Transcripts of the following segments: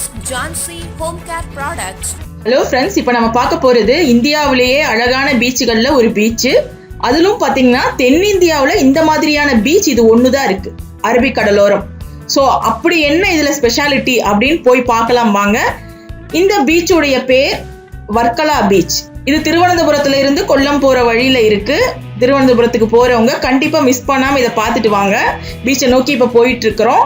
Ask Jancy home care Products. Hello friends இப்போ நம்ம பார்க்க போகிறது இந்தியாவிலேயே அழகான பீச்சுகளில் ஒரு பீச்சு. அதிலும் பார்த்தீங்கன்னா தென்னிந்தியாவில் இந்த மாதிரியான பீச் இது ஒன்று தான் இருக்குது அரபிக்கடலோரம். ஸோ அப்படி என்ன இதில் ஸ்பெஷாலிட்டி அப்படின்னு போய் பார்க்கலாம் வாங்க. இந்த பீச்சுடைய பேர் வர்க்கலா பீச். இது திருவனந்தபுரத்துல இருந்து கொல்லம் போற வழியில இருக்கு. திருவனந்தபுரத்துக்கு போறவங்க கண்டிப்பா மிஸ் பண்ணாம இதை பார்த்துட்டு வாங்க. பீச்சை நோக்கி இப்ப போயிட்டு இருக்கிறோம்.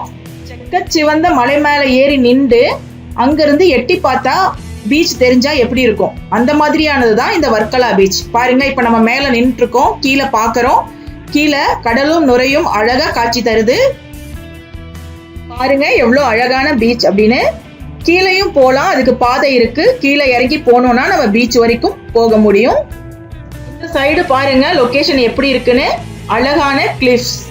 சிவந்த மலை மேலே ஏறி நின்று அங்கிருந்து எட்டி பார்த்தா பீச் தெரிஞ்சா எப்படி இருக்கும்? அந்த மாதிரியானது தான் இந்த வர்க்கலா பீச் பாருங்க இப்ப நம்ம மேல நின்று இருக்கோம் கீழே பார்க்கறோம். கீழே கடலும் நுரையும் அழகா காட்சி தருது. பாருங்க எவ்வளோ அழகான பீச் அப்படின்னு. கீழேயும் போகலாம் அதுக்கு பாதை இருக்கு. கீழே இறங்கி போனோம்னா நம்ம பீச் வரைக்கும் போக முடியும். இந்த சைடு பாருங்க லொக்கேஷன் எப்படி இருக்குன்னு. அழகான கிளிஃப்ஸ்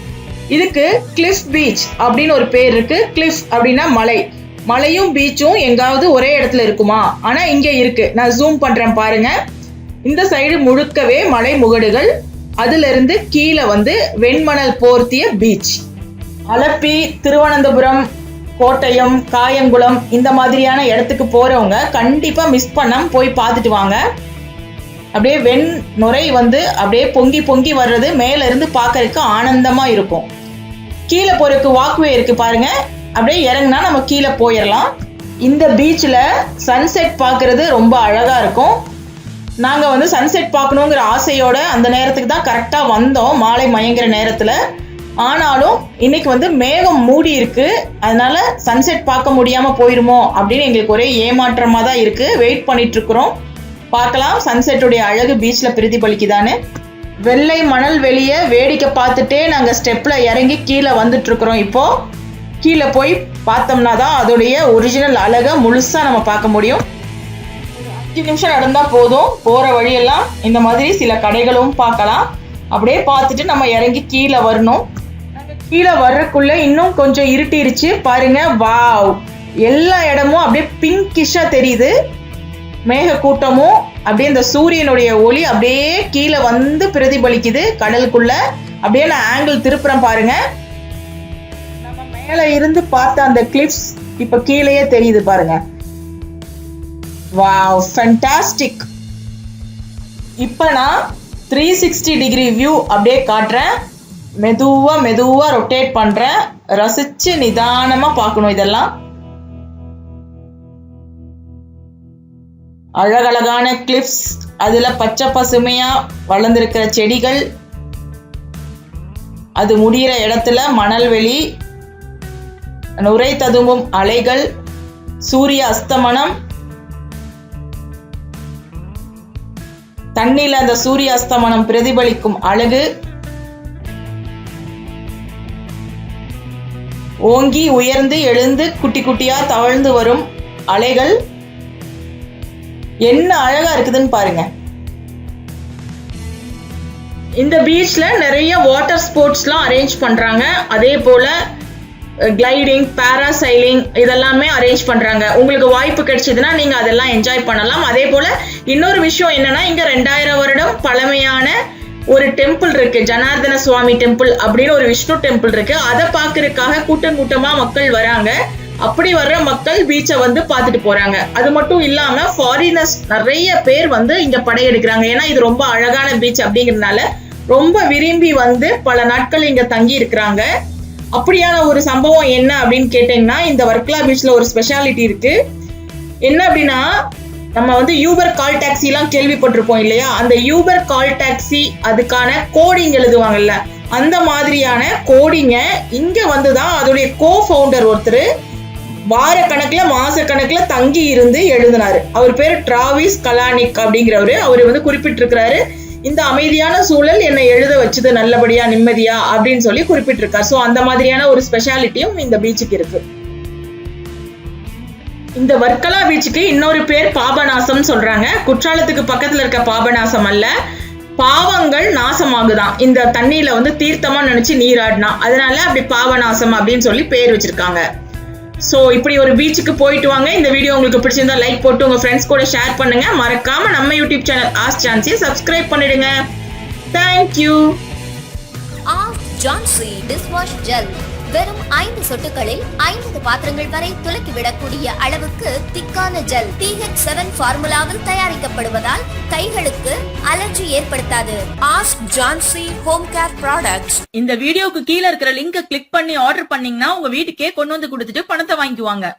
இதுக்கு கிளிஃப் பீச் அப்படின்னு ஒரு பேர் இருக்கு. கிளிஃப் அப்படின்னா மலை. மலையும் பீச்சும் எங்காவது ஒரே இடத்துல இருக்குமா? ஆனா இங்க இருக்கு. நான் ஜூம் பண்றேன் பாருங்க. இந்த சைடு முழுக்கவே மலை முகடுகள். அதுல இருந்து கீழே வந்து வெண்மணல் போர்த்திய பீச் அலப்பி திருவனந்தபுரம் கோட்டயம் காயங்குளம் இந்த மாதிரியான இடத்துக்கு போறவங்க கண்டிப்பா மிஸ் பண்ணாம போய் பார்த்துட்டு வாங்க. அப்படியே வெண் நுரை வந்து அப்படியே பொங்கி பொங்கி வர்றது மேல இருந்து பார்க்கறதுக்கு ஆனந்தமா இருக்கும். கீழே போறதுக்கு வாக்வே இருக்கு பாருங்க. அப்படியே இறங்குனா நம்ம கீழே போயிடலாம் இந்த பீச்சில் சன்செட் பார்க்கறது ரொம்ப அழகாக இருக்கும். நாங்கள் வந்து சன்செட் பார்க்கணுங்கிற ஆசையோட அந்த நேரத்துக்கு தான் கரெக்டாக வந்தோம். மாலை மயங்கிற நேரத்தில். ஆனாலும் இன்னைக்கு வந்து மேகம் மூடி இருக்கு. அதனால சன்செட் பார்க்க முடியாமல் போயிருமோ அப்படின்னு எங்களுக்கு ஒரே ஏமாற்றமாக தான் இருக்கு. வெயிட் பண்ணிட்டு இருக்கிறோம். பார்க்கலாம் சன்செட்டுடைய அழகு பீச்சில் பிரதிபலிக்குதான்னு. வெள்ளை மணல் வெளியே வேடிக்கை பார்த்துட்டே நாங்கள் ஸ்டெப்பில் இறங்கி கீழே வந்துட்டு இருக்கிறோம் இப்போ கீழே போய் பார்த்தோம்னா தான் அதோடைய ஒரிஜினல் அழகை முழுசாக நம்ம பார்க்க முடியும். அஞ்சு நிமிஷம் நடந்தால் போதும். போகிற வழியெல்லாம் இந்த மாதிரி சில கடைகளும் பார்க்கலாம். அப்படியே பார்த்துட்டு நம்ம இறங்கி கீழே வரணும். கீழே வர்றக்குள்ளே இன்னும் கொஞ்சம் இருட்டிருச்சு. பாருங்க வாவ் எல்லா இடமும் அப்படியே பிங்கிஷாக தெரியுது. மேகக்கூட்டமும் அப்படியே இந்த சூரியனுடைய ஒளி அப்படியே கீழே வந்து பிரதிபலிக்குது கடலுக்குள்ள. அப்படியே நான் ஆங்கிள் திருப்புறேன் பாருங்க. நம்ம மேலே இருந்து பார்த்த அந்த கிளிப்ஸ் இப்ப கீழேயே தெரியுது பாருங்க. வாவ் ஃபென்டாஸ்டிக் இப்போ நான் த்ரீ சிக்ஸ்டி டிகிரி வியூ அப்படியே காட்டுறேன். மெதுவாக மெதுவாக ரொட்டேட் பண்ணுறேன் ரசித்து நிதானமாக பார்க்கணும் இதெல்லாம். அழகழகான கிளிப்ஸ் அதில் பச்சை பசுமையாக வளர்ந்துருக்கிற செடிகள் அது முடிகிற இடத்துல மணல்வெளி நுரை ததும்பும் அலைகள் சூரிய அஸ்தமனம் தண்ணியில் அந்த சூரிய அஸ்தமனம் பிரதிபலிக்கும் அழகு ஓங்கி உயர்ந்து எழுந்து குட்டி குட்டியா தவழ்ந்து வரும் அலைகள் என்ன அழகா இருக்குதுன்னு பாருங்க. இந்த பீச்ல நிறைய வாட்டர் ஸ்போர்ட்ஸ்லாம் அரேஞ்ச் பண்றாங்க. அதே போல கிளைடிங் பேராசைலிங் இதெல்லாமே அரேஞ்ச் பண்றாங்க. உங்களுக்கு வாய்ப்பு கிடைச்சதுன்னா நீங்க அதெல்லாம் என்ஜாய் பண்ணலாம். அதே போல இன்னொரு விஷயம் என்னன்னா இங்க ரெண்டாயிரம் வருடம் பழமையான ஒரு டெம்பிள் இருக்கு. ஜனார்தன சுவாமி டெம்பிள் அப்படின்னு ஒரு விஷ்ணு டெம்பிள் இருக்கு. அதை பார்க்கறதுக்காக கூட்டம் கூட்டமா மக்கள் வராங்க. அப்படி வர்ற மக்கள் பீச்சை வந்து பார்த்துட்டு போறாங்க. அது மட்டும் இல்லாம ஃபாரினர்ஸ் நிறைய பேர் வந்து இங்க படையெடுக்கிறாங்க. ஏன்னா இது ரொம்ப அழகான பீச் அப்படிங்கறதுனால ரொம்ப விரும்பி வந்து பல நாட்கள் இங்க தங்கி இருக்கிறாங்க. அப்படியான ஒரு சம்பவம் என்ன அப்படின்னு கேட்டீங்கன்னா இந்த வர்க்லா பீச்ல ஒரு ஸ்பெஷாலிட்டி இருக்கு. என்ன அப்படின்னா நம்ம வந்து யூபர் கால் டாக்ஸி எல்லாம் கேள்விப்பட்டிருப்போம் இல்லையா? அந்த யூபர் கால் டாக்ஸி அதுக்கான கோடிங் எழுதுவாங்கல்ல. அந்த மாதிரியான கோடிங்க இங்க வந்துதான் அதோடைய கோ ஃபவுண்டர் ஒருத்தர் வார கணக்குல மாச கணக்குல தங்கி இருந்து எழுதினாரு. அவர் பேர் டிராவிஸ் கலானிக் அப்படிங்கிறவரு. அவர் வந்து குறிப்பிட்டிருக்கிறாரு இந்த அமைதியான சூழல் என்னை எழுத வச்சது நல்லபடியா நிம்மதியா அப்படின்னு சொல்லி குறிப்பிட்டிருக்காரு. ஸோ அந்த மாதிரியான ஒரு ஸ்பெஷாலிட்டியும் இந்த பீச்சுக்கு இருக்கு. இந்த வர்க்கலா பீச்சுக்கு இன்னொரு பேர் பாபநாசம் சொல்றாங்க. குற்றாலத்துக்கு பக்கத்துல இருக்க பாபநாசம் அல்ல. பாவங்கள் நாசமாகுதான். இந்த தண்ணியில வந்து தீர்த்தமா நினைச்சு நீராடினா. அதனால அப்படி பாவநாசம் அப்படின்னு சொல்லி பேர் வச்சிருக்காங்க. ஸோ இப்படி ஒரு பீச்சுக்கு போயிட்டு வாங்க. இந்த வீடியோ உங்களுக்கு பிடிச்சிருந்தா லைக் போட்டு உங்க ஃப்ரெண்ட்ஸ் கூட ஷேர் பண்ணுங்க. மறக்காம நம்ம யூடியூப் சேனல் ஆஸ் சான்ஸையும் சப்ஸ்கிரைப் பண்ணிடுங்க. Thank you Ask Jancy Dishwash gel வெறும் ஐந்து சொட்டுகளில் ஐம்பது பாத்திரங்கள் வரை துலக்கிவிடக்கூடிய அளவுக்கு திக்கான ஜெல் டிஹெச் செவன் ஃபார்முலாவில் தயாரிக்கப்படுவதால் கைகளுக்கு அலர்ஜி ஏற்படுத்தாது. Ask Jancy home care products இந்த வீடியோக்கு கீழே இருக்கிற லிங்கை கிளிக் பண்ணி ஆர்டர் பண்ணீங்கன்னா உங்க வீட்டுக்கே கொண்டு வந்து கொடுத்துட்டு பணத்தை வாங்கிக்குவாங்க.